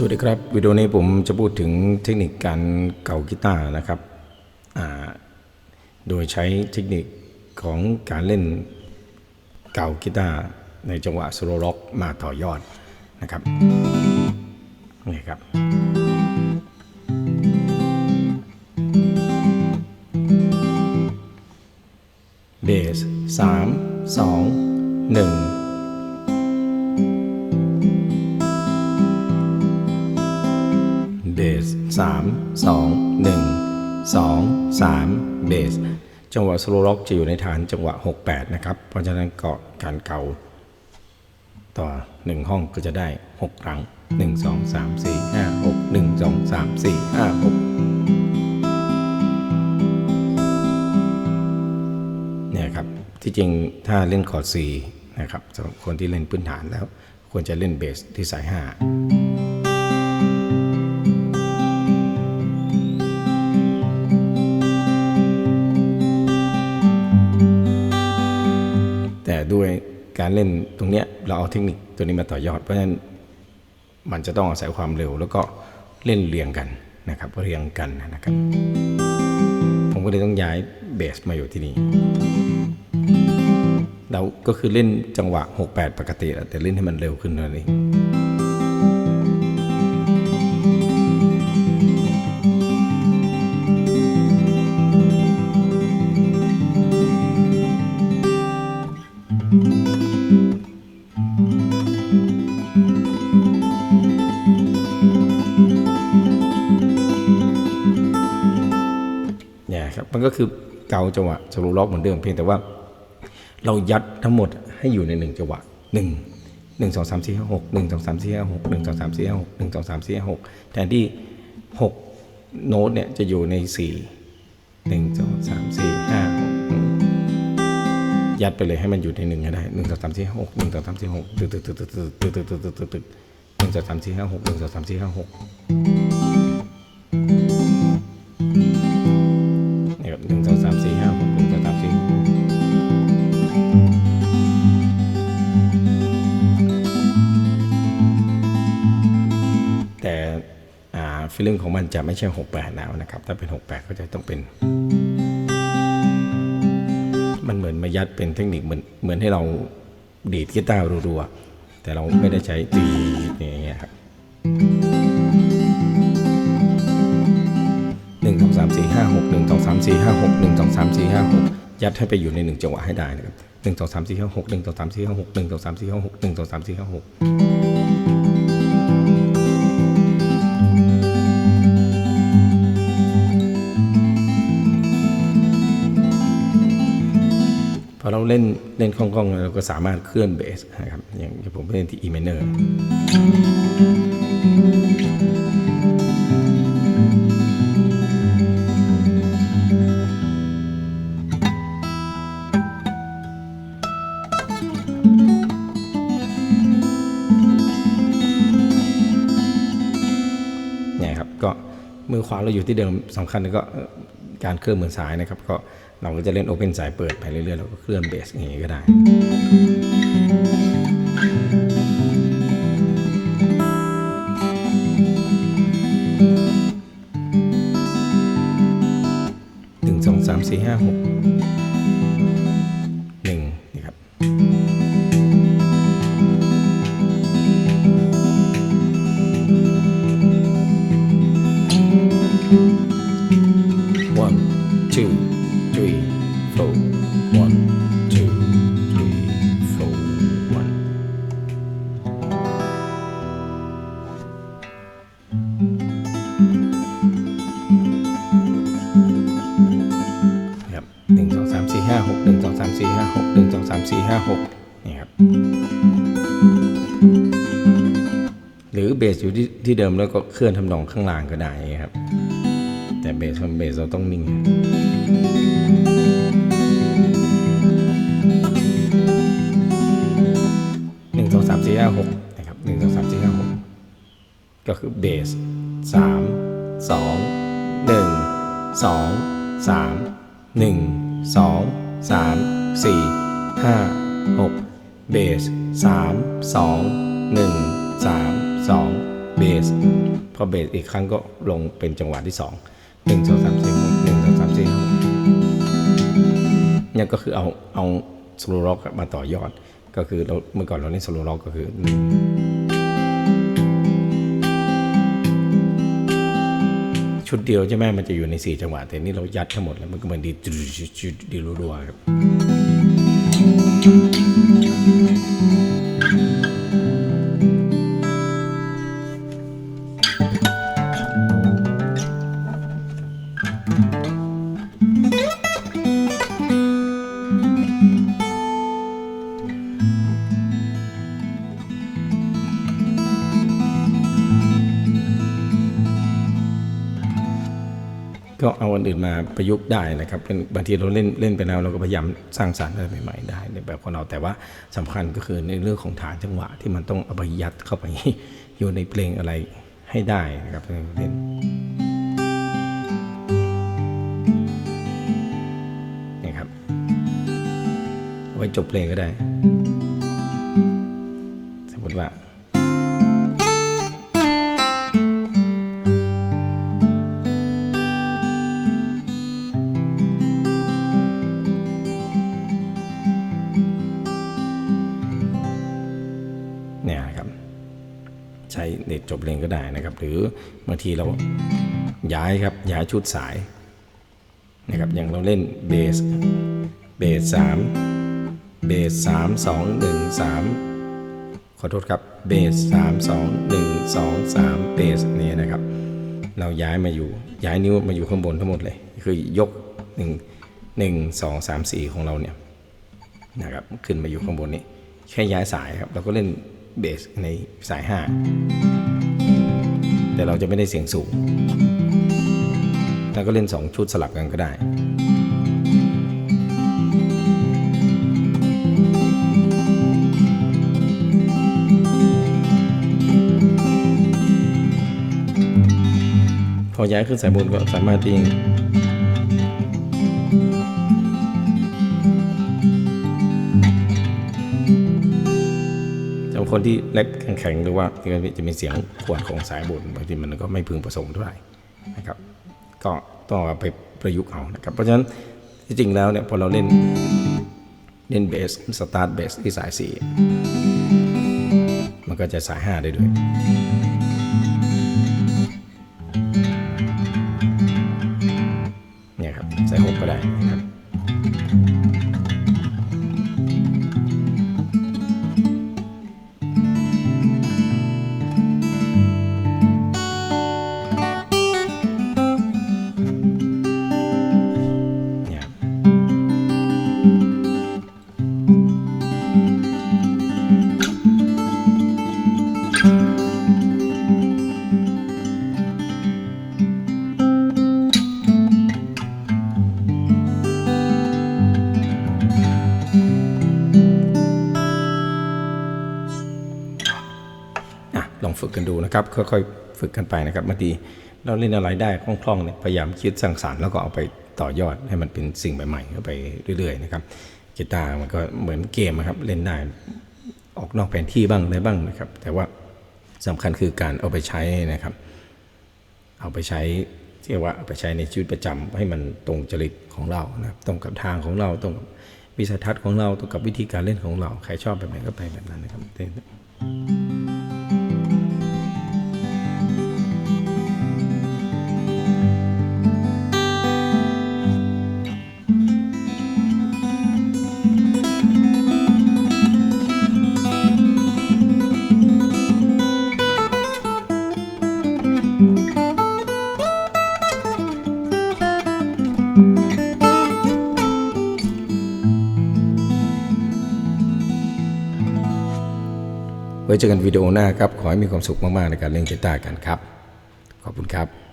สวัสดีครับ วิดีโอนี้ผมจะพูดถึงเทคนิคการเก่ากีตาร์นะครับโดยใช้เทคนิคของการเล่นเก่ากีตาร์ในจังหวะสโลล็อกมาต่อยอดนะครับนี่ครับ เบสสามสองหนึ่ง เบสสามสองหนึ่งสองสามเบสจังหวะสโลล็อกจะอยู่ในฐานจังหวะ 68 นะครับ เพราะฉะนั้นเกาะการเก่า ต่อ 1 ห้องก็จะได้ 6 ครั้ง 1 2 3 4 5 6 1 2 3 4 5 6 เนี่ยครับ ที่จริงถ้าเล่นคอร์ด C นะครับสำหรับคนที่เล่นพื้นฐานแล้ว ควรจะเล่นเบสที่สาย 5 ด้วยการเล่นตรงเนี้ยเราเอาเทคนิคตัวนี้มาต่อยอด เพราะฉะนั้นมันจะต้องอาศัยความเร็ว แล้วก็เล่นเรียงกันนะครับเรียงกันนะครับ ผมก็เลยต้องย้ายเบสมาอยู่ที่นี่เราก็คือเล่นจังหวะ 68 ปกติแต่เล่นให้มันเร็วขึ้นเท่านั้นเอง มันก็คือเกาจังหวะสโลล็อกเหมือนเดิมเพียงแต่ว่า เรายัดทั้งหมดให้อยู่ในหนึ่งจังหวะหนึ่งหนึ่งสองสามสี่ห้าหกหนึ่งสองสามสี่ห้าหกหนึ่งสองสามสี่ห้าหกหนึ่งสองสามสี่ห้าหกแทนที่หกโน้ตเนี่ยจะอยู่ในสี่หนึ่งสองสามสี่ห้าหกยัดไปเลยให้มันอยู่ในหนึ่งก็ได้หนึ่งสองสามสี่ห้าหกหนึ่งสองสามสี่หกตึกตึกตึกตึกตึกตึกตึกตึกตึกตึกตึกหนึ่งสองสามสี่ห้าหกหนึ่งสองสามสี่ห้าหก อ่งของมันจะไม่ใช่หกแปดแล้วนะครับ ถ้าเป็นหกแปดก็จะต้องเป็น มันเหมือนมายัดเป็นเทคนิคเหมือนเหมือนให้เราดีดกีตาร์รัวๆ แต่เราไม่ได้ใช้ตีอย่างเงี้ยครับหนึ่งสองสามสี่ห้าหกหนึ่งสองสามสี่ห้าหกหนึ่งสองสามสี่ห้าหกยัดให้ไปอยู่ในหนึ่งจังหวะให้ได้นะครับหนึ่งสองสามสี่ห้าหกหนึ่งสองสามสี่ห้าหกหนึ่งสองสามสี่ห้าหกหนึ่งสองสามสี่ห้าหก เราเล่นเล่นคล่องๆเราก็สามารถเคลื่อนเบสนะครับอย่างผมเล่นที่ E minor เนี่ยครับก็มือขวาเราอยู่ที่เดิมสำคัญก็การเคลื่อนมือซ้ายนะครับก็ เราก็จะเล่นโอเพนสายเปิดไปเรื่อยๆเราก็เคลื่อนเบสอย่างนี้ก็ได้หนึ่งสองสามสี่ห้าหก รือเบสอยู่ที่ที่เดิมแล้วก็เคลื่อนทำนองข้างล่างก็ได้ครับ แต่เบสเบสเราต้องนิ่ง 4 5 6นะครับหนึ่งสองสาม3 4 5หกก็คือเบสสามสองเดินสองสามหนึ่งสองสามสี่ห้าหกเบสสามสองหนึ่งสามสองเบสพอเบสอีกครั้งก็ลงเป็นจังหวะที่สองหนึ่งสองสามสี่หกหนึ่งสองสามสี่หกเนี่ยก็คือเอาเอาสโลร็อกมาต่อยอด ก็คือเราเมื่อก่อนเราเล่นสโลล็อกก็คือชุดเดียวใช่ไหมมันจะอยู่ในสี่จังหวะ แต่นี่เรายัดทั้งหมดแล้วมันก็เหมือนดีดีรัวๆครับ ก็เอาอันอื่นมาประยุกต์ได้นะครับเป็นบางทีเราเล่นเล่นไปแล้วเราก็พยายามสร้างสรรค์อะไรใหม่ๆได้ในแบบของเราแต่ว่าสำคัญก็คือในเรื่องของฐานจังหวะที่มันต้องเอาไปยัดเข้าไปอยู่ในเพลงอะไรให้ได้นะครับเล่นนี่ครับไว้จบเพลงก็ได้ เลงก็ได้นะครับ หรือบางทีเราย้ายครับย้ายชุดสายนะครับอย่างเราเล่นเบสเบสสามเบสสามสองหนึ่งสามขอโทษครับเบสสามสองหนึ่งสองสามเบสนี่นะครับ เราย้ายมาอยู่ย้ายนิ้วมาอยู่ข้างบนทั้งหมดเลย คือยกหนึ่งหนึ่งสองสามสี่ของเราเนี่ยนะครับขึ้นมาอยู่ข้างบนนี้แค่ย้ายสายครับเราก็เล่นเบสในสาย5 แต่เราจะไม่ได้เสียงสูงแล้วก็เล่น 2 ชุดสลับกันก็ได้พอย้ายขึ้นสายบนก็สามารถที่ คนที่เล็กแข็งๆหรือว่าจะมีเสียงขวดของสายบนบางทีมันก็ไม่พึงประสงค์เท่าไหร่นะครับ ก็ต้องไปประยุกต์เอานะครับ เพราะฉะนั้นที่จริงแล้วเนี่ยพอเราเล่นเล่นเบสสตาร์ทเบสที่สายสี่มันก็จะสายห้าได้ด้วย ลองฝึกกันดูนะครับ ค่อยๆฝึกกันไปนะครับบางทีเราเล่นอะไรได้คล่องๆเนี่ยพยายามคิดสร้างสรรค์แล้วก็เอาไปต่อยอดให้มันเป็นสิ่งใหม่ๆเข้าไปเรื่อยๆนะครับกีตาร์มันก็เหมือนเกมอะครับเล่นได้ออกนอกแผนที่บ้างอะไรบ้างนะครับ แต่ว่าสำคัญคือการเอาไปใช้นะครับ เอาไปใช้ที่ว่าเอาไปใช้ในชีวิตประจำให้มันตรงจริตของเรานะรตรงกับทางของเราตรงกับวิสัยทัศน์ของเราตรงกับวิธีการเล่นของเรา ใครชอบแบบไหนก็ไปแบบนั้นนะครับ ไว้เจอกันวิดีโอหน้าครับ ขอให้มีความสุขมากๆในการเล่นกีตาร์กันครับ ขอบคุณครับ